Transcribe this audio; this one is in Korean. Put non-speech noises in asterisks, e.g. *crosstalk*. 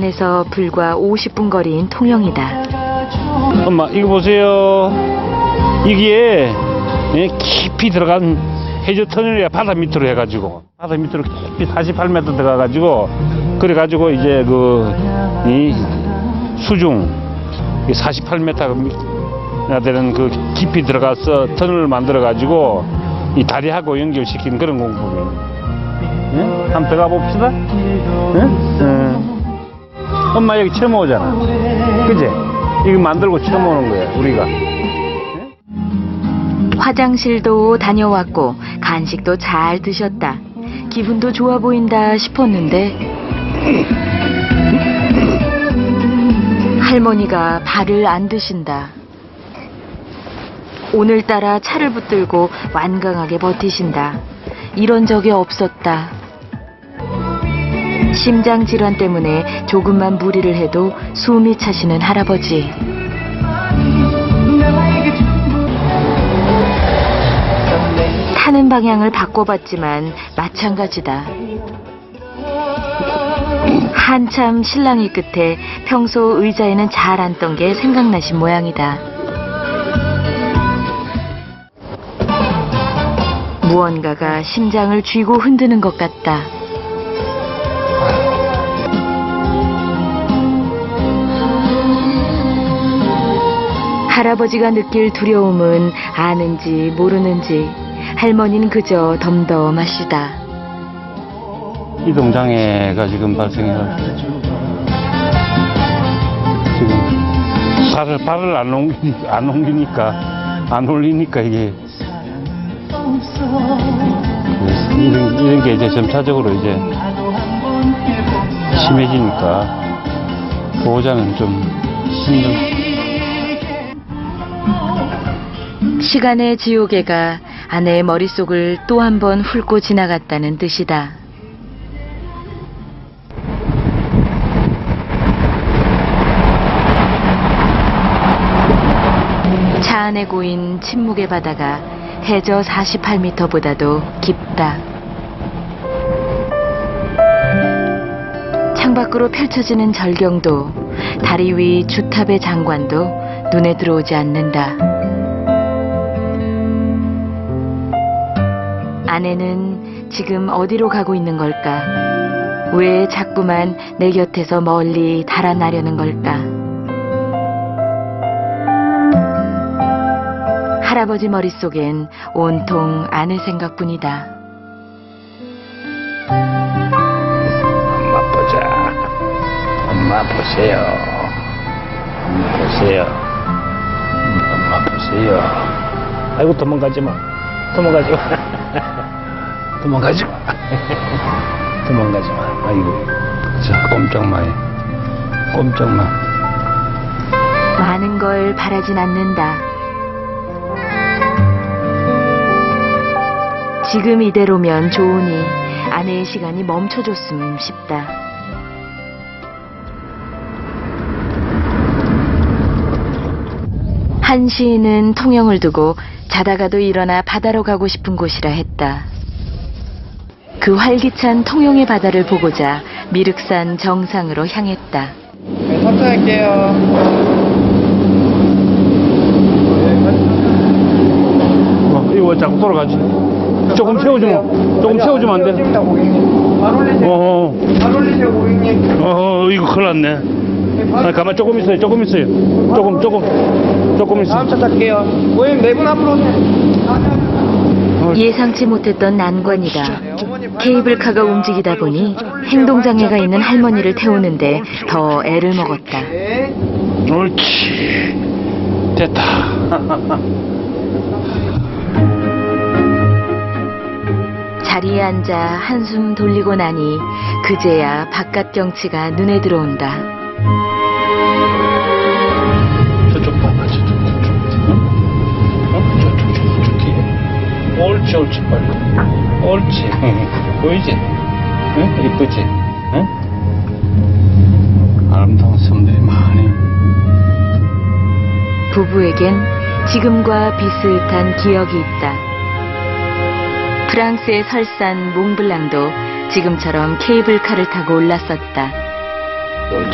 에서 불과 50분 거리인 통영이다. 엄마 이거 보세요. 이게 예, 깊이 들어간 해저 터널이야 바다 밑으로 해가지고 바다 밑으로 깊이 48m 들어가가지고 그래가지고 이제 그 이 수중 48m나 되는 그 깊이 들어가서 터널을 만들어가지고 이 다리하고 연결시킨 그런 공법이에요. 예? 한번 들어가 봅시다. 예? 예. 엄마 여기 처음 오잖아. 그지? 이거 만들고 처음 오는 거야, 우리가. 화장실도 다녀왔고 간식도 잘 드셨다. 기분도 좋아 보인다 싶었는데 할머니가 발을 안 드신다. 오늘따라 차를 붙들고 완강하게 버티신다. 이런 적이 없었다. 심장 질환 때문에 조금만 무리를 해도 숨이 차시는 할아버지. 타는 방향을 바꿔봤지만 마찬가지다. 한참 실랑이 끝에 평소 의자에는 잘 앉던 게 생각나신 모양이다. 무언가가 심장을 쥐고 흔드는 것 같다. 할아버지가 느낄 두려움은 아는지 모르는지 할머니는 그저 덤덤하시다. 이동장애가 지금 발생해가지고 지금 발을 발을 안 옮기 안 옮기니까 안 올리니까 이게 이런 이런 게 이제 점차적으로 이제 심해지니까 보호자는 좀 힘 든. 시간의 지우개가 아내의 머릿속을 또 한 번 훑고 지나갔다는 뜻이다. 차 안에 고인 침묵의 바다가 해저 48m보다도 깊다. 창밖으로 펼쳐지는 절경도 다리 위 주탑의 장관도 눈에 들어오지 않는다. 아내는 지금 어디로 가고 있는 걸까? 왜 자꾸만 내 곁에서 멀리 달아나려는 걸까? 할아버지 머릿속엔 온통 아내 생각뿐이다. 엄마 보자. 엄마 보세요. 엄마 보세요. 엄마 보세요. 아이고 도망가지 마. 도망가지 마. *laughs* *laughs* 도망가지 마. 도망가지 마. 아이고. 자 꼼짝마 해. 꼼짝마. 많은 걸 바라진 않는다. 지금 이대로면 좋으니 아내의 시간이 멈춰줬음 싶다. 한 시인은 통영을 두고 자다가도 일어나 바다로 가고 싶은 곳이라 했다. 그 활기찬 통영의 바다를 보고자 미륵산 정상으로 향했다. 네, 탑승할게요. 어, 이거 왜 자꾸 돌아가지? 조금 채워주면 조금 채워주면 안 돼? 발 올리세요. 발 올리세요, 고객님. 어 이거 큰일 났네. 네, 아, 발- 가만 조금 있어요. 조금 있어요. 조금 조금 조금 있어. 다음 차 탈게요. 고객님, 네분 앞으로 오세요. 예상치 못했던 난관이다. 케이블카가 움직이다 보니 행동장애가 있는 할머니를 태우는데 더 애를 먹었다. 네. 옳지. 됐다. 자리에 앉아 한숨 돌리고 나니 그제야 바깥 경치가 눈에 들어온다. 옳지 빨리. 옳지. 보이지? 응? 이쁘지? 응? 아름다운 섬들이 많이. 부부에겐 지금과 비슷한 기억이 있다. 프랑스의 설산 몽블랑도 지금처럼 케이블카를 타고 올랐었다.